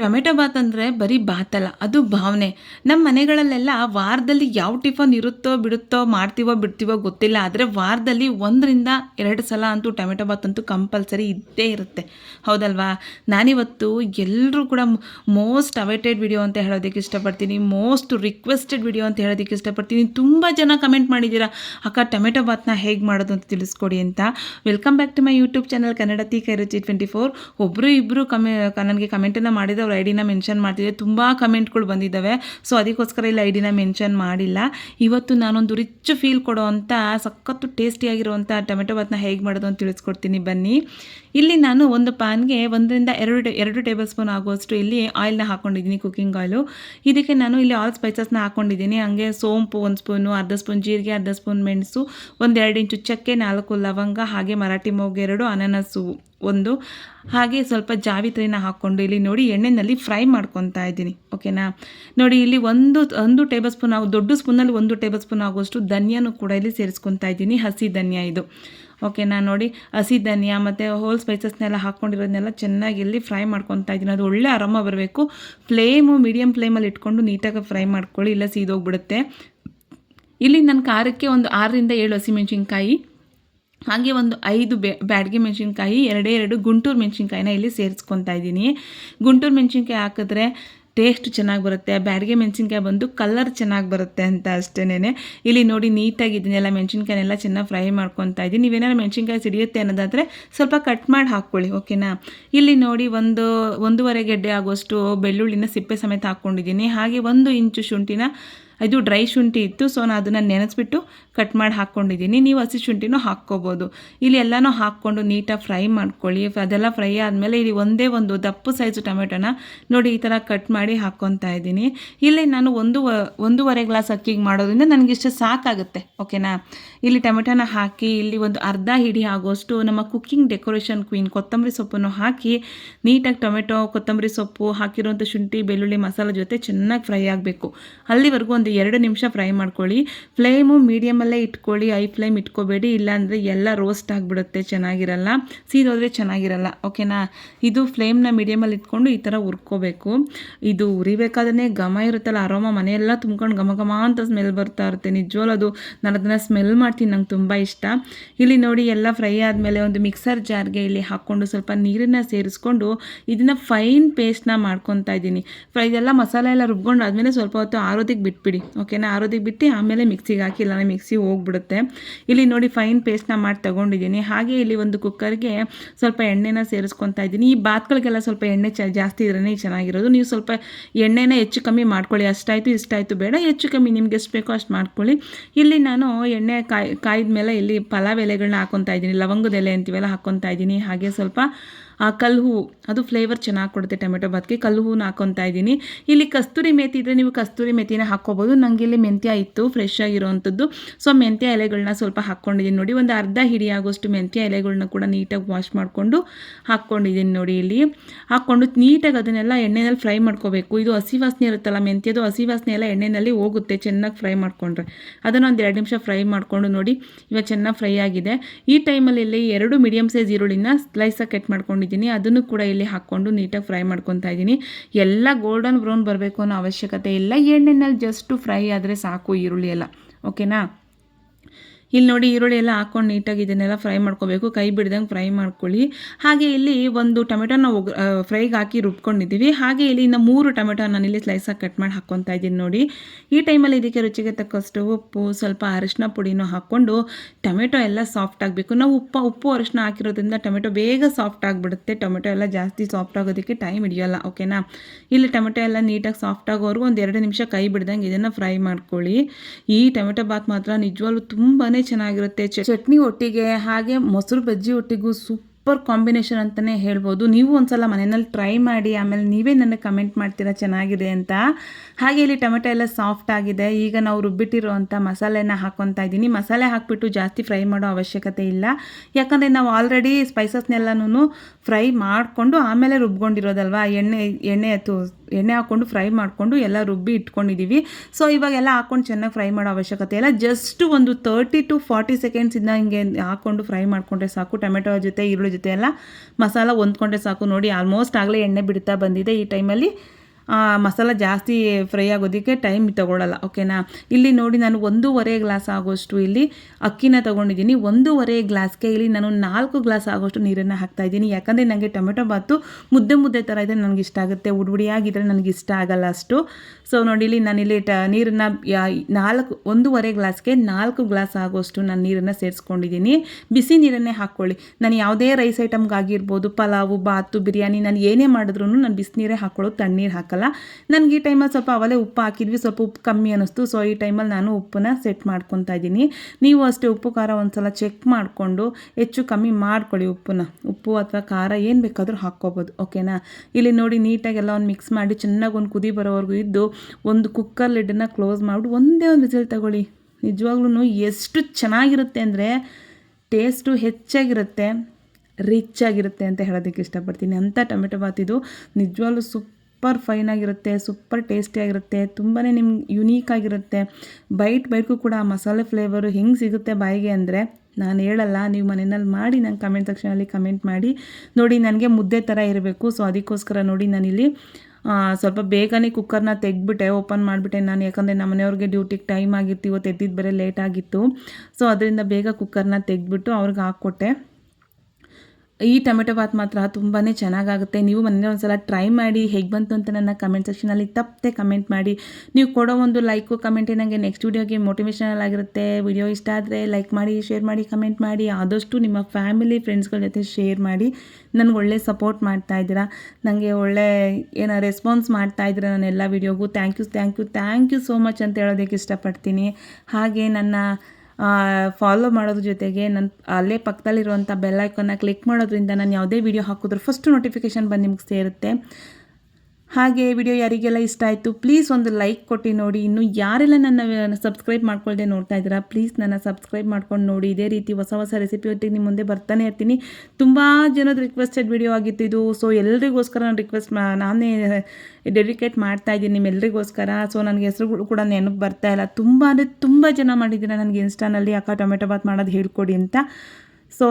Tomato Baat ಅಂದರೆ ಬರೀ ಬಾತಲ್ಲ ಅದು ಭಾವನೆ. ನಮ್ಮ ಮನೆಗಳಲ್ಲೆಲ್ಲ ವಾರದಲ್ಲಿ ಯಾವ ಟಿಫನ್ ಇರುತ್ತೋ ಬಿಡುತ್ತೋ ಮಾಡ್ತೀವೋ ಬಿಡ್ತೀವೋ ಗೊತ್ತಿಲ್ಲ, ಆದರೆ ವಾರದಲ್ಲಿ ಒಂದರಿಂದ ಎರಡು ಸಲ ಅಂತೂ ಟೊಮೆಟೊ ಬಾತ್ ಅಂತೂ ಕಂಪಲ್ಸರಿ ಇದ್ದೇ ಇರುತ್ತೆ. ಹೌದಲ್ವಾ? ನಾನಿವತ್ತು ಎಲ್ಲರೂ ಕೂಡ ಮೋಸ್ಟ್ ಅವೈಟೆಡ್ ವಿಡಿಯೋ ಅಂತ ಹೇಳೋದಕ್ಕೆ ಇಷ್ಟಪಡ್ತೀನಿ, ಮೋಸ್ಟ್ ರಿಕ್ವೆಸ್ಟೆಡ್ ವಿಡಿಯೋ ಅಂತ ಹೇಳೋದಕ್ಕೆ ಇಷ್ಟಪಡ್ತೀನಿ. ತುಂಬ ಜನ ಕಮೆಂಟ್ ಮಾಡಿದ್ದೀರಾ, ಅಕ್ಕ, ಟೊಮೆಟೊ ಬಾತ್ನ ಹೇಗೆ ಮಾಡೋದು ಅಂತ ತಿಳಿಸ್ಕೊಡಿ ಅಂತ. Welcome back to my YouTube channel, Kannada ತೀ ಕೈರುಚಿ twenty four. ಒಬ್ಬರು ಇಬ್ಬರು ಕಮೆ ನನಗೆ ಕಮೆಂಟನ್ನು ಮಾಡಿದ ಅವ್ರ ಐ ಡಿನ ಮೆನ್ಷನ್ ಮಾಡ್ತಿದ್ದೆ. ತುಂಬ ಕಮೆಂಟ್ಗಳು ಬಂದಿದ್ದಾವೆ. ಸೊ, ಅದಕ್ಕೋಸ್ಕರ ಇಲ್ಲಿ ಐ ಡಿನ ಮೆನ್ಷನ್ ಮಾಡಿಲ್ಲ. ಇವತ್ತು ನಾನೊಂದು ರಿಚ್ ಫೀಲ್ ಕೊಡೋ ಅಂಥ ಸಖತ್ತು ಟೇಸ್ಟಿಯಾಗಿರುವಂಥ ಟೊಮೆಟೊ ಭಾತ್ನ ಹೇಗೆ ಮಾಡೋದು ಅಂತ ತಿಳಿಸ್ಕೊಡ್ತೀನಿ. ಬನ್ನಿ. ಇಲ್ಲಿ ನಾನು ಒಂದು ಪ್ಯಾನ್ಗೆ ಒಂದರಿಂದ ಎರಡು ಎರಡು ಟೇಬಲ್ ಸ್ಪೂನ್ ಆಗುವಷ್ಟು ಇಲ್ಲಿ ಆಯಿಲ್ನ ಹಾಕ್ಕೊಂಡಿದ್ದೀನಿ ಕುಕ್ಕಿಂಗ್ ಆಯಿಲು. ಇದಕ್ಕೆ ನಾನು ಇಲ್ಲಿ ಆಲ್ ಸ್ಪೈಸಸ್ನ ಹಾಕ್ಕೊಂಡಿದ್ದೀನಿ ಹಂಗೆ ಸೋಂಪು ಒಂದು ಸ್ಪೂನು, ಅರ್ಧ ಸ್ಪೂನ್ ಜೀರಿಗೆ, ಅರ್ಧ ಸ್ಪೂನ್ ಮೆಣಸು ಒಂದು ಎರಡು ಇಂಚು ಚಕ್ಕೆ, ನಾಲ್ಕು ಲವಂಗ, ಹಾಗೆ ಮರಾಠಿ ಮೊಗ್ಗು ಎರಡು ಅನನಸ್ಸು ಒಂದು. ಹಾಗೆ ಸ್ವಲ್ಪ ಜಾವಿತ್ರಿನ ಹಾಕ್ಕೊಂಡು ಇಲ್ಲಿ ನೋಡಿ ಎಣ್ಣೆಯಲ್ಲಿ ಫ್ರೈ ಮಾಡ್ಕೊತಾ ಇದ್ದೀನಿ. ಓಕೆನಾ? ನೋಡಿ ಇಲ್ಲಿ ಒಂದು ಒಂದು ಟೇಬಲ್ ಸ್ಪೂನ್ ಆಗೋ ದೊಡ್ಡ ಸ್ಪೂನಲ್ಲಿ ಒಂದು ಟೇಬಲ್ ಸ್ಪೂನ್ ಆಗುವಷ್ಟು ಧನಿಯಾನು ಕೂಡ ಇಲ್ಲಿ ಸೇರಿಸ್ಕೊತಾ ಇದ್ದೀನಿ. ಹಸಿ ಧನಿಯಾ ಇದು. ಓಕೆನಾ ನೋಡಿ ಹಸಿ ಧನಿಯಾ ಮತ್ತು ಹೋಲ್ ಸ್ಪೈಸಸ್ನೆಲ್ಲ ಹಾಕ್ಕೊಂಡಿರೋದನ್ನೆಲ್ಲ ಚೆನ್ನಾಗಿ ಇಲ್ಲಿ ಫ್ರೈ ಮಾಡ್ಕೊತಾ ಇದ್ದೀನಿ. ಅದು ಒಳ್ಳೆ ಆರಾಮ ಬರಬೇಕು. ಫ್ಲೇಮು ಮೀಡಿಯಮ್ ಫ್ಲೇಮಲ್ಲಿ ಇಟ್ಕೊಂಡು ನೀಟಾಗಿ ಫ್ರೈ ಮಾಡ್ಕೊಳ್ಳಿ. ಇಲ್ಲ ಸೀದೋಗ್ಬಿಡುತ್ತೆ. ಇಲ್ಲಿ ನನ್ನ ಖಾರಕ್ಕೆ ಒಂದು ಆರರಿಂದ ಏಳು ಹಸಿಮೆಣ್ಸಿನ್ಕಾಯಿ ಹಾಗೆ ಒಂದು ಐದು ಬೆ, ಬ್ಯಾಡಗೆ ಮೆಣಸಿನ್ಕಾಯಿ, ಎರಡೇ ಎರಡು ಗುಂಟೂರು ಮೆಣಸಿನ್ಕಾಯಿನ ಇಲ್ಲಿ ಸೇರಿಸ್ಕೊತಾ ಇದ್ದೀನಿ. ಗುಂಟೂರು ಮೆಣಸಿನ್ಕಾಯಿ ಹಾಕಿದ್ರೆ ಟೇಸ್ಟ್ ಚೆನ್ನಾಗಿ ಬರುತ್ತೆ ಬ್ಯಾಡಿಗೆ ಮೆಣಸಿನ್ಕಾಯಿ ಬಂದು ಕಲರ್ ಚೆನ್ನಾಗಿ ಬರುತ್ತೆ ಅಂತ ಅಷ್ಟೇನೆ ಇಲ್ಲಿ ನೋಡಿ ನೀಟಾಗಿ ಇದನ್ನೆಲ್ಲ ಮೆಣಸಿನ್ಕಾಯಿನೆಲ್ಲ ಚೆನ್ನಾಗಿ ಫ್ರೈ ಮಾಡ್ಕೊತಾ ಇದ್ದೀನಿ. ನೀವೇನಾದ್ರು ಮೆಣಸಿನ್ಕಾಯಿ ಸಿಡಿಯುತ್ತೆ ಅನ್ನೋದಾದರೆ ಸ್ವಲ್ಪ ಕಟ್ ಮಾಡಿ ಹಾಕ್ಕೊಳ್ಳಿ, ಓಕೆನಾ? ಇಲ್ಲಿ ನೋಡಿ ಒಂದು, ಒಂದೂವರೆ ಗೆಡ್ಡೆ ಆಗುವಷ್ಟು ಬೆಳ್ಳುಳ್ಳಿನ ಸಿಪ್ಪೆ ಸಮೇತ ಹಾಕ್ಕೊಂಡಿದ್ದೀನಿ. ಹಾಗೆ ಒಂದು ಇಂಚು ಶುಂಠಿನ ಇದು ಡ್ರೈ ಶುಂಠಿ ಇತ್ತು ಸೊ ನಾನು ಅದನ್ನು ನೆನೆಸ್ಬಿಟ್ಟು ಕಟ್ ಮಾಡಿ ಹಾಕ್ಕೊಂಡಿದ್ದೀನಿ ನೀವು ಹಸಿ ಶುಂಠಿನೂ ಹಾಕ್ಕೋಬೋದು. ಇಲ್ಲಿ ಎಲ್ಲನೂ ಹಾಕ್ಕೊಂಡು ನೀಟಾಗಿ ಫ್ರೈ ಮಾಡ್ಕೊಳ್ಳಿ. ಅದೆಲ್ಲ ಫ್ರೈ ಆದಮೇಲೆ ಇಲ್ಲಿ ಒಂದೇ ಒಂದು ದಪ್ಪು ಸೈಜು ಟೊಮೆಟೊನ ನೋಡಿ ಈ ಥರ ಕಟ್ ಮಾಡಿ ಹಾಕ್ಕೊತಾ ಇದ್ದೀನಿ. ಇಲ್ಲಿ ನಾನು ಒಂದು ಒಂದೂವರೆ ಗ್ಲಾಸ್ ಅಕ್ಕಿಗೆ ಮಾಡೋದ್ರಿಂದ ನನಗಿಷ್ಟು ಸಾಕಾಗುತ್ತೆ ಓಕೆನಾ ಇಲ್ಲಿ ಟೊಮೆಟೊನ ಹಾಕಿ, ಇಲ್ಲಿ ಒಂದು ಅರ್ಧ ಹಿಡಿ ಆಗೋಷ್ಟು ನಮ್ಮ ಕುಕ್ಕಿಂಗ್ ಡೆಕೋರೇಷನ್ ಕ್ವೀನ್ ಕೊತ್ತಂಬರಿ ಸೊಪ್ಪನ್ನು ಹಾಕಿ, ನೀಟಾಗಿ ಟೊಮೆಟೊ, ಕೊತ್ತಂಬರಿ ಸೊಪ್ಪು ಹಾಕಿರುವಂಥ ಶುಂಠಿ, ಬೆಳ್ಳುಳ್ಳಿ ಮಸಾಲೆ ಜೊತೆ ಚೆನ್ನಾಗಿ ಫ್ರೈ ಆಗಬೇಕು. ಅಲ್ಲಿವರೆಗೂ ಒಂದು ಎರಡು ನಿಮಿಷ ಫ್ರೈ ಮಾಡ್ಕೊಳ್ಳಿ. ಫ್ಲೇಮು ಮೀಡಿಯಮಲ್ಲೇ ಇಟ್ಕೊಳ್ಳಿ. ಐ ಫ್ಲೇಮ್ ಇಟ್ಕೋಬೇಡಿ. ಇಲ್ಲಾಂದರೆ ಎಲ್ಲ ರೋಸ್ಟ್ ಆಗಿಬಿಡುತ್ತೆ. ಚೆನ್ನಾಗಿರಲ್ಲ. ಸೀದೋದ್ರೆ ಚೆನ್ನಾಗಿರಲ್ಲ. ಓಕೆನಾ? ಇದು ಫ್ಲೇಮ್ನ ಮೀಡಿಯಮಲ್ಲಿ ಇಟ್ಕೊಂಡು ಈ ಥರ ಹುರ್ಕೋಬೇಕು. ಇದು ಉರಿಬೇಕಾದ್ರೆ ಘಮ ಇರುತ್ತಲ್ಲ. ಅರೋಮ ಮನೆಯೆಲ್ಲ ತುಂಬ್ಕೊಂಡು ಘಮ ಘಮ ಅಂತ ಸ್ಮೆಲ್ ಬರ್ತಾ ಇರುತ್ತೆ. ನಿಜವಲ್ಲ ಅದು ನಾನು ಅದನ್ನು ಸ್ಮೆಲ್ ಮಾಡ್ತೀನಿ. ನಂಗೆ ತುಂಬ ಇಷ್ಟ. ಇಲ್ಲಿ ನೋಡಿ ಎಲ್ಲ ಫ್ರೈ ಆದಮೇಲೆ ಒಂದು ಮಿಕ್ಸರ್ ಜಾರ್ಗೆ ಇಲ್ಲಿ ಹಾಕ್ಕೊಂಡು ಸ್ವಲ್ಪ ನೀರನ್ನು ಸೇರಿಸ್ಕೊಂಡು ಇದನ್ನು ಫೈನ್ ಪೇಸ್ಟ್ನ ಮಾಡ್ಕೊತಾ ಇದ್ದೀನಿ. ಫ್ರೈ ಇದೆಲ್ಲ ಮಸಾಲೆ ಎಲ್ಲ ರುಬ್ಕೊಂಡು ಆದಮೇಲೆ ಸ್ವಲ್ಪ ಹೊತ್ತು ಆರೋದಿಗೆ ಬಿಟ್ಬಿಡಿ. ಓಕೆನಾ ಆರೋದಿಗೆ ಬಿಟ್ಟು ಆಮೇಲೆ ಮಿಕ್ಸಿಗೆ ಹಾಕಿ ಇಲ್ಲ ಮಿಕ್ಸಿ ಹೋಗ್ಬಿಡುತ್ತೆ. ಇಲ್ಲಿ ನೋಡಿ ಫೈನ್ ಪೇಸ್ಟ್ನ ಮಾಡಿ ತೊಗೊಂಡಿದ್ದೀನಿ. ಹಾಗೆ ಇಲ್ಲಿ ಒಂದು ಕುಕ್ಕರ್ಗೆ ಸ್ವಲ್ಪ ಎಣ್ಣೆನ ಸೇರಿಸ್ಕೊತಾ ಇದ್ದೀನಿ. ಈ ಬಾತ್ಗಳಿಗೆಲ್ಲ ಸ್ವಲ್ಪ ಎಣ್ಣೆ ಚ, ಜಾಸ್ತಿ ಇದ್ರೇ ಚೆನ್ನಾಗಿರೋದು. ನೀವು ಸ್ವಲ್ಪ ಎಣ್ಣೆನ ಹೆಚ್ಚು ಕಮ್ಮಿ ಮಾಡ್ಕೊಳ್ಳಿ. ಅಷ್ಟಾಯಿತು ಇಷ್ಟಾಯಿತು ಬೇಡ. ಹೆಚ್ಚು ಕಮ್ಮಿ ನಿಮ್ಗೆ ಎಷ್ಟು ಬೇಕೋ ಅಷ್ಟು ಮಾಡ್ಕೊಳ್ಳಿ. ಇಲ್ಲಿ ನಾನು ಎಣ್ಣೆ ಕಾಯಿ ಕಾಯ್ದ ಮೇಲೆ ಇಲ್ಲಿ ಪಲಾವ್ ಎಲೆಗಳನ್ನ ಹಾಕೊತಾ ಇದ್ದೀನಿ. ಲವಂಗದ ಎಲೆ ಅಂತೀವೆಲ್ಲ ಹಾಕ್ಕೊತಾ ಇದ್ದೀನಿ. ಹಾಗೆ ಸ್ವಲ್ಪ ಆ ಕಲ್ಲು ಅದು ಫ್ಲೇವರ್ ಚೆನ್ನಾಗಿ ಕೊಡುತ್ತೆ ಟೊಮೆಟೊ ಬಾತ್ಗೆ. ಕಲ್ಲು ಹೂವು ಹಾಕೊತಾ ಇದ್ದೀನಿ. ಇಲ್ಲಿ ಕಸ್ತೂರಿ ಮೇತಿ ಇದ್ದರೆ ನೀವು ಕಸ್ತೂರಿ ಮೇಥಿನ ಹಾಕ್ಕೋಬೋದು. ನನಗೆ ಇಲ್ಲಿ ಮೆಂತ್ಯ ಇತ್ತು ಫ್ರೆಶ್ ಆಗಿರೋವಂಥದ್ದು. ಸೊ ಮೆಂತ್ಯ ಎಲೆಗಳನ್ನ ಸ್ವಲ್ಪ ಹಾಕ್ಕೊಂಡಿದ್ದೀನಿ ನೋಡಿ. ಒಂದು ಅರ್ಧ ಹಿಡಿ ಆಗೋಷ್ಟು ಮೆಂತ್ಯ ಎಲೆಗಳನ್ನ ಕೂಡ ನೀಟಾಗಿ ವಾಶ್ ಮಾಡಿಕೊಂಡು ಹಾಕ್ಕೊಂಡಿದ್ದೀನಿ ನೋಡಿ ಇಲ್ಲಿ. ಹಾಕ್ಕೊಂಡು ನೀಟಾಗಿ ಅದನ್ನೆಲ್ಲ ಎಣ್ಣೆಯಲ್ಲಿ ಫ್ರೈ ಮಾಡ್ಕೋಬೇಕು. ಇದು ಹಸಿ ವಾಸನೆ ಇರುತ್ತಲ್ಲ ಮೆಂತ್ಯದು ಹಸಿ ವಾಸನೆ ಎಲ್ಲ ಎಣ್ಣೆಯಲ್ಲಿ ಹೋಗುತ್ತೆ ಚೆನ್ನಾಗಿ ಫ್ರೈ ಮಾಡಿಕೊಂಡ್ರೆ. ಅದನ್ನು ಒಂದು ಎರಡು ನಿಮಿಷ ಫ್ರೈ ಮಾಡಿಕೊಂಡು ನೋಡಿ. ಇವಾಗ ಚೆನ್ನಾಗಿ ಫ್ರೈ ಆಗಿದೆ. ಈ ಟೈಮಲ್ಲಿ ಇಲ್ಲಿ ಎರಡು ಮೀಡಿಯಮ್ ಸೈಜ್ ಈರುಳ್ಳಿನ ಸ್ಲೈಸಾಗಿ ಕಟ್ ಮಾಡ್ಕೊಂಡಿದ್ದೀನಿ. ಅದನ್ನು ಕೂಡ ಇಲ್ಲಿ ಹಾಕ್ಕೊಂಡು ನೀಟಾಗಿ ಫ್ರೈ ಮಾಡ್ಕೊತಾ ಇದ್ದೀನಿ. ಎಲ್ಲ ಗೋಲ್ಡನ್ ಬ್ರೌನ್ ಬರಬೇಕು ಅನ್ನೋ ಅವಶ್ಯಕತೆ ಇಲ್ಲ. ಎಣ್ಣೆನಲ್ಲಿ ಜಸ್ಟು ಫ್ರೈ ಆದರೆ ಸಾಕು ಈರುಳ್ಳಿ ಎಲ್ಲ. ಓಕೆನಾ ಇಲ್ಲಿ ನೋಡಿ ಈರುಳ್ಳಿ ಎಲ್ಲ ಹಾಕ್ಕೊಂಡು ನೀಟಾಗಿ ಇದನ್ನೆಲ್ಲ ಫ್ರೈ ಮಾಡ್ಕೋಬೇಕು. ಕೈ ಬಿಡ್ದಂಗೆ ಫ್ರೈ ಮಾಡ್ಕೊಳ್ಳಿ. ಹಾಗೆ ಇಲ್ಲಿ ಒಂದು ಟೊಮೆಟೊನ ಒಗ್ ಫ್ರೈಗೆ ಹಾಕಿ ರುಬ್ಕೊಂಡಿದ್ದೀವಿ. ಹಾಗೆ ಇಲ್ಲಿ ಇನ್ನು ಮೂರು ಟೊಮೆಟೊ ನಾನು ಇಲ್ಲಿ ಸ್ಲೈಸಾಗಿ ಕಟ್ ಮಾಡಿ ಹಾಕ್ಕೊತಾ ಇದ್ದೀನಿ ನೋಡಿ. ಈ ಟೈಮಲ್ಲಿ ಇದಕ್ಕೆ ರುಚಿಗೆ ತಕ್ಕಷ್ಟು ಉಪ್ಪು, ಸ್ವಲ್ಪ ಅರಿಶಿನ ಪುಡಿನೂ ಹಾಕ್ಕೊಂಡು ಟೊಮೆಟೊ ಎಲ್ಲ ಸಾಫ್ಟ್ ಆಗಬೇಕು. ನಾವು ಉಪ್ಪು ಉಪ್ಪು, ಅರಿಶಿನ ಹಾಕಿರೋದ್ರಿಂದ ಟೊಮೆಟೊ ಬೇಗ ಸಾಫ್ಟ್ ಆಗಿಬಿಡುತ್ತೆ. ಟೊಮೆಟೊ ಎಲ್ಲ ಜಾಸ್ತಿ ಸಾಫ್ಟ್ ಆಗೋದಕ್ಕೆ ಟೈಮ್ ಹಿಡಿಯೋಲ್ಲ ಓಕೆನಾ ಇಲ್ಲಿ ಟೊಮೆಟೊ ಎಲ್ಲ ನೀಟಾಗಿ ಸಾಫ್ಟ್ ಆಗೋವರೆಗೂ ಒಂದು ಎರಡು ನಿಮಿಷ ಕೈ ಬಿಡ್ದಂಗೆ ಇದನ್ನು ಫ್ರೈ ಮಾಡ್ಕೊಳ್ಳಿ. ಈ ಟೊಮೆಟೊ ಬಾತ್ ಮಾತ್ರ ನಿಜವಾಗ್ಲೂ ತುಂಬಾ ಚೆನ್ನಾಗಿರುತ್ತೆ. ಚಟ್ನಿ ಒಟ್ಟಿಗೆ ಹಾಗೆ ಮೊಸರು ಬಜ್ಜಿ ಒಟ್ಟಿಗೂ ಸೂಪರ್ ಕಾಂಬಿನೇಷನ್ ಅಂತಲೇ ಹೇಳ್ಬೋದು. ನೀವು ಒಂದ್ಸಲ ಮನೆಯಲ್ಲಿ ಟ್ರೈ ಮಾಡಿ, ಆಮೇಲೆ ನೀವೇ ನನಗೆ ಕಮೆಂಟ್ ಮಾಡ್ತೀರಾ ಚೆನ್ನಾಗಿದೆ ಅಂತ. ಹಾಗೆ ಇಲ್ಲಿ ಟೊಮೆಟೊ ಎಲ್ಲ ಸಾಫ್ಟ್ ಆಗಿದೆ. ಈಗ ನಾವು ರುಬ್ಬಿಟ್ಟಿರೋ ಅಂಥ ಮಸಾಲೆನ ಹಾಕ್ಕೊತಾ ಇದ್ದೀನಿ. ಮಸಾಲೆ ಹಾಕಿಬಿಟ್ಟು ಜಾಸ್ತಿ ಫ್ರೈ ಮಾಡೋ ಅವಶ್ಯಕತೆ ಇಲ್ಲ. ಯಾಕಂದರೆ ನಾವು ಆಲ್ರೆಡಿ ಸ್ಪೈಸಸ್ನೆಲ್ಲನೂ ಫ್ರೈ ಮಾಡಿಕೊಂಡು ಆಮೇಲೆ ರುಬ್ಕೊಂಡಿರೋದಲ್ವ? ಎಣ್ಣೆ ಎಣ್ಣೆ ಅಥವಾ ಎಣ್ಣೆ ಹಾಕ್ಕೊಂಡು ಫ್ರೈ ಮಾಡಿಕೊಂಡು ಎಲ್ಲ ರುಬ್ಬಿ ಇಟ್ಕೊಂಡಿದ್ದೀವಿ ಸೊ ಇವಾಗೆಲ್ಲ ಹಾಕ್ಕೊಂಡು ಚೆನ್ನಾಗಿ ಫ್ರೈ ಮಾಡೋ ಅವಶ್ಯಕತೆ ಇಲ್ಲ. ಜಸ್ಟ್ ಒಂದು ತರ್ಟಿ ಟು ಫಾರ್ಟಿ ಸೆಕೆಂಡ್ಸಿಂದ ಹಿಂಗೆ ಹಾಕ್ಕೊಂಡು ಫ್ರೈ ಮಾಡಿಕೊಂಡ್ರೆ ಸಾಕು. ಟೊಮೆಟೊ ಜೊತೆ, ಈರುಳ್ಳಿ ಜೊತೆ ಎಲ್ಲ ಮಸಾಲ ಹೊಂದ್ಕೊಂಡ್ರೆ ಸಾಕು. ನೋಡಿ ಆಲ್ಮೋಸ್ಟ್ ಆಗಲೇ ಎಣ್ಣೆ ಬಿಡ್ತಾ ಬಂದಿದೆ ಈ ಟೈಮಲ್ಲಿ ಮಸಾಲ ಜಾಸ್ತಿ ಫ್ರೈ ಆಗೋದಕ್ಕೆ ಟೈಮ್ ತೊಗೊಳ್ಳಲ್ಲ ಓಕೆನಾ ಇಲ್ಲಿ ನೋಡಿ ನಾನು ಒಂದೂವರೆ ಗ್ಲಾಸ್ ಆಗೋಷ್ಟು ಇಲ್ಲಿ ಅಕ್ಕಿನ ತೊಗೊಂಡಿದ್ದೀನಿ. ಒಂದೂವರೆ ಗ್ಲಾಸ್ಗೆ ಇಲ್ಲಿ ನಾನು ನಾಲ್ಕು ಗ್ಲಾಸ್ ಆಗೋಷ್ಟು ನೀರನ್ನು ಹಾಕ್ತಾ ಇದ್ದೀನಿ. ಯಾಕಂದರೆ ನನಗೆ ಟೊಮೆಟೊ ಬಾತು ಮುದ್ದೆ ಮುದ್ದೆ ಥರ ಇದ್ದರೆ ನನಗೆ ಇಷ್ಟ ಆಗುತ್ತೆ. ಉಡುಬುಡಿಯಾಗಿದ್ದರೆ ನನಗೆ ಇಷ್ಟ ಆಗಲ್ಲ ಅಷ್ಟು. ಸೊ ನೋಡಿ ಇಲ್ಲಿ ನಾನಿಲ್ಲಿ ಟ, ನೀರನ್ನು ನಾಲ್ಕು, ಒಂದೂವರೆ ಗ್ಲಾಸ್ಗೆ ನಾಲ್ಕು ಗ್ಲಾಸ್ ಆಗೋಷ್ಟು ನಾನು ನೀರನ್ನು ಸೇರಿಸ್ಕೊಂಡಿದ್ದೀನಿ. ಬಿಸಿ ನೀರನ್ನೇ ಹಾಕ್ಕೊಳ್ಳಿ. ನಾನು ಯಾವುದೇ ರೈಸ್ ಐಟಮ್ಗಾಗಿರ್ಬೋದು ಪಲಾವು, ಬಾತು, ಬಿರಿಯಾನಿ, ನಾನು ಏನೇ ಮಾಡಿದ್ರು ನಾನು ಬಿಸಿನೀರೇ ಹಾಕ್ಕೊಳ್ಳೋದು, ತಣ್ಣೀರು ಹಾಕಲ್ಲ. ನನಗೆ ಈ ಟೈಮಲ್ಲಿ ಸ್ವಲ್ಪ ಅವಲೇ ಉಪ್ಪು ಹಾಕಿದ್ವಿ. ಸ್ವಲ್ಪ ಉಪ್ಪು ಕಮ್ಮಿ ಅನ್ನಿಸ್ತು. ಸೊ ಈ ಟೈಮಲ್ಲಿ ನಾನು ಉಪ್ಪನ್ನ ಸೆಟ್ ಮಾಡ್ಕೊತಾ ಇದ್ದೀನಿ. ನೀವು ಅಷ್ಟೇ ಉಪ್ಪು, ಖಾರ ಒಂದ್ಸಲ ಚೆಕ್ ಮಾಡಿಕೊಂಡು ಹೆಚ್ಚು ಕಮ್ಮಿ ಮಾಡ್ಕೊಳ್ಳಿ ಉಪ್ಪನ್ನ. ಉಪ್ಪು ಅಥವಾ ಖಾರ ಏನು ಬೇಕಾದರೂ ಹಾಕ್ಕೋಬೋದು. ಓಕೆನಾ ಇಲ್ಲಿ ನೋಡಿ ನೀಟಾಗಿ ಎಲ್ಲ ಒಂದು ಮಿಕ್ಸ್ ಮಾಡಿ ಚೆನ್ನಾಗಿ ಒಂದು ಕುದಿ ಬರೋವರೆಗೂ ಇದ್ದು ಒಂದು ಕುಕ್ಕರ್ ಲಿಡ್ಡನ್ನು ಕ್ಲೋಸ್ ಮಾಡಿಬಿಟ್ಟು ಒಂದೇ ಒಂದು ವಿಸಿಲ್ ತಗೊಳ್ಳಿ. ನಿಜವಾಗ್ಲೂ ಎಷ್ಟು ಚೆನ್ನಾಗಿರುತ್ತೆ ಅಂದರೆ ಟೇಸ್ಟು ಹೆಚ್ಚಾಗಿರುತ್ತೆ ರಿಚ್ ಆಗಿರುತ್ತೆ ಅಂತ ಹೇಳೋದಕ್ಕೆ ಇಷ್ಟಪಡ್ತೀನಿ. ಅಂಥ ಟೊಮೆಟೊ ಬಾತ್ ಇದು ನಿಜವಾಗ್ಲೂ ಸೂಪರ್ ಫೈನ್ ಆಗಿರುತ್ತೆ, ಸೂಪರ್ ಟೇಸ್ಟಿಯಾಗಿರುತ್ತೆ ತುಂಬಾ ನಿಮ್ಗೆ ಯುನೀಕ್ ಆಗಿರುತ್ತೆ. ಬೈಟ್ ಬೈಟ್ಗೂ ಕೂಡ ಆ ಮಸಾಲೆ ಫ್ಲೇವರು ಹೆಂಗೆ ಸಿಗುತ್ತೆ ಬಾಯಿಗೆ ಅಂದರೆ ನಾನು ಹೇಳಲ್ಲ, ನೀವು ಮನೆಯಲ್ಲಿ ಮಾಡಿ ನಂಗೆ ಕಮೆಂಟ್ ಸೆಕ್ಷನಲ್ಲಿ ಕಮೆಂಟ್ ಮಾಡಿ. ನೋಡಿ, ನನಗೆ ಮುದ್ದೆ ಥರ ಇರಬೇಕು ಸೊ ಅದಕ್ಕೋಸ್ಕರ ನೋಡಿ ನಾನಿಲ್ಲಿ ಸ್ವಲ್ಪ ಬೇಗನೆ ಕುಕ್ಕರ್ನ ತೆಗ್ದುಬಿಟ್ಟೆ ಓಪನ್ ಮಾಡಿಬಿಟ್ಟೆ ನಾನು. ಯಾಕಂದರೆ ನಮ್ಮ ಮನೆಯವ್ರಿಗೆ ಡ್ಯೂಟಿಗೆ ಟೈಮ್ ಆಗಿತ್ತು, ಇವತ್ತು ಎದ್ದಿದ್ದು ಬೇರೆ ಲೇಟ್ ಆಗಿತ್ತು. ಸೊ ಅದರಿಂದ ಬೇಗ ಕುಕ್ಕರ್ನ ತೆಗೆದ್ಬಿಟ್ಟು ಅವ್ರಿಗೆ ಹಾಕ್ಕೊಟ್ಟೆ. ಈ ಟೊಮೆಟೊ ಬಾತ್ ಮಾತ್ರ ತುಂಬಾ ಚೆನ್ನಾಗಾಗುತ್ತೆ. ನೀವು ಮನೇಲಿ ಒಂದ್ಸಲ ಟ್ರೈ ಮಾಡಿ ಹೇಗೆ ಬಂತು ಅಂತ ನನ್ನ ಕಮೆಂಟ್ ಸೆಕ್ಷನಲ್ಲಿ ತಪ್ಪದೆ ಕಮೆಂಟ್ ಮಾಡಿ. ನೀವು ಕೊಡೋ ಒಂದು ಲೈಕು ಕಮೆಂಟೇ ನನಗೆ ನೆಕ್ಸ್ಟ್ ವೀಡಿಯೋಗೆ ಮೋಟಿವೇಶನಲ್ ಆಗಿರುತ್ತೆ. ವಿಡಿಯೋ ಇಷ್ಟ ಆದರೆ ಲೈಕ್ ಮಾಡಿ ಶೇರ್ ಮಾಡಿ ಕಮೆಂಟ್ ಮಾಡಿ. ಆದಷ್ಟು ನಿಮ್ಮ ಫ್ಯಾಮಿಲಿ ಫ್ರೆಂಡ್ಸ್ಗಳ ಜೊತೆ ಶೇರ್ ಮಾಡಿ. ನನಗೆ ಒಳ್ಳೆ ಸಪೋರ್ಟ್ ಮಾಡ್ತಾ ಇದ್ದೀರಾ. ನನಗೆ ಒಳ್ಳೆ ಏನೋ ರೆಸ್ಪಾನ್ಸ್ ಮಾಡ್ತಾ ಇದ್ದೀರಾ ನನ್ನ ಎಲ್ಲ ವೀಡಿಯೋಗೂ thank you thank you thank you so much ಅಂತ ಹೇಳೋದಕ್ಕೆ ಇಷ್ಟಪಡ್ತೀನಿ. ಹಾಗೆ ನನ್ನ ಫಾಲೋ ಮಾಡೋದ್ರ ಜೊತೆಗೆ ನನ್ನ ಅಲ್ಲೇ ಪಕ್ಕದಲ್ಲಿರುವಂಥ ಬೆಲ್ ಐಕನ್ನ ಕ್ಲಿಕ್ ಮಾಡೋದ್ರಿಂದ ನಾನು ಯಾವುದೇ ವಿಡಿಯೋ ಹಾಕಿದ್ರು ಫಸ್ಟ್ ನೋಟಿಫಿಕೇಷನ್ ಬಂದು ನಿಮ್ಗೆ ಸೇರುತ್ತೆ. ಹಾಗೆ ವಿಡಿಯೋ ಯಾರಿಗೆಲ್ಲ ಇಷ್ಟ ಆಯಿತು ಪ್ಲೀಸ್ ಒಂದು ಲೈಕ್ ಕೊಟ್ಟು ನೋಡಿ. ಇನ್ನು ಯಾರೆಲ್ಲ ನನ್ನ ಸಬ್ಸ್ಕ್ರೈಬ್ ಮಾಡ್ಕೊಳ್ದೆ ನೋಡ್ತಾ ಇದ್ದೀರಾ ಪ್ಲೀಸ್ ನನ್ನ ಸಬ್ಸ್ಕ್ರೈಬ್ ಮಾಡ್ಕೊಂಡು ನೋಡಿ. ಇದೇ ರೀತಿ ಹೊಸ ಹೊಸ ರೆಸಿಪಿ ಒಟ್ಟಿಗೆ ನಿಮ್ಮ ಮುಂದೆ ಬರ್ತಾನೆ ಇರ್ತೀನಿ. ತುಂಬ ಜನದ ರಿಕ್ವೆಸ್ಟೆಡ್ ವಿಡಿಯೋ ಆಗಿತ್ತು ಇದು. ಸೊ ಎಲ್ರಿಗೋಸ್ಕರ ನಾನು ರಿಕ್ವೆಸ್ಟ್ ನಾನೇ ಡೆಡಿಕೇಟ್ ಮಾಡ್ತಾ ಇದ್ದೀನಿ ನಿಮ್ಮೆಲ್ಲರಿಗೋಸ್ಕರ ಸೊ ನನಗೆ ಹೆಸರುಗಳು ಕೂಡ ನೆನಪು ಬರ್ತಾ ಇಲ್ಲ. ತುಂಬ ಅಂದರೆ ತುಂಬ ಜನ ಮಾಡಿದ್ದೀರಾ ನನಗೆ ಇನ್ಸ್ಟಾನಲ್ಲಿ ಅಕ್ಕ ಟೊಮೆಟೊ ಬಾತ್ ಮಾಡೋದು ಹೇಳ್ಕೊಡಿ ಅಂತ. ಸೊ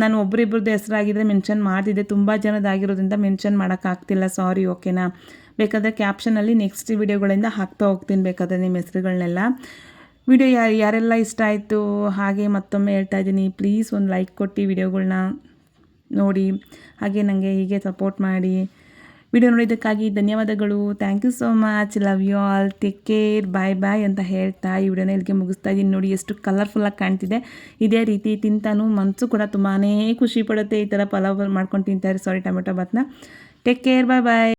ನಾನು ಒಬ್ಬರಿಬ್ಬರದ್ದು ಹೆಸರಾಗಿದ್ದರೆ ಮೆನ್ಷನ್ ಮಾಡ್ತಿದ್ದೆ. ತುಂಬ ಜನದಾಗಿರೋದ್ರಿಂದ ಮೆನ್ಷನ್ ಮಾಡೋಕ್ಕಾಗ್ತಿಲ್ಲ. ಸಾರಿ ಓಕೆನಾ ಬೇಕಾದರೆ ಕ್ಯಾಪ್ಷನಲ್ಲಿ ನೆಕ್ಸ್ಟ್ ವಿಡಿಯೋಗಳಿಂದ ಹಾಕ್ತಾ ಹೋಗ್ತೀನಿ ಬೇಕಾದರೆ ನಿಮ್ಮ ಹೆಸರುಗಳನ್ನೆಲ್ಲ ವಿಡಿಯೋ ಯಾರು ಯಾರೆಲ್ಲ ಇಷ್ಟ ಆಯಿತು ಹಾಗೆ ಮತ್ತೊಮ್ಮೆ ಹೇಳ್ತಾ ಇದ್ದೀನಿ. ಪ್ಲೀಸ್ ಒಂದು ಲೈಕ್ ಕೊಟ್ಟು ವಿಡಿಯೋಗಳ್ನ ನೋಡಿ. ಹಾಗೆ ನನಗೆ ಹೀಗೆ ಸಪೋರ್ಟ್ ಮಾಡಿ. ವಿಡಿಯೋ ನೋಡಿದ್ದಕ್ಕಾಗಿ ಧನ್ಯವಾದಗಳು. Thank you so much love you all take care bye bye ಅಂತ ಹೇಳ್ತಾ ಈ ವಿಡಿಯೋನ ಇಲ್ಲಿಗೆ ಮುಗಿಸ್ತಾ ಇದ್ದೀನಿ. ನೋಡಿ ಎಷ್ಟು ಕಲರ್ಫುಲ್ಲಾಗಿ ಕಾಣ್ತಿದೆ. ಇದೇ ರೀತಿ ತಿಂತಾನು ಮನಸ್ಸು ಕೂಡ ತುಂಬಾ ಖುಷಿ ಪಡುತ್ತೆ ಈ ಥರ ಪಲಾವ್ ಮಾಡ್ಕೊಂಡು ತಿಂತಾರೆ sorry tomato ಬಾತ್ನ. Take care bye bye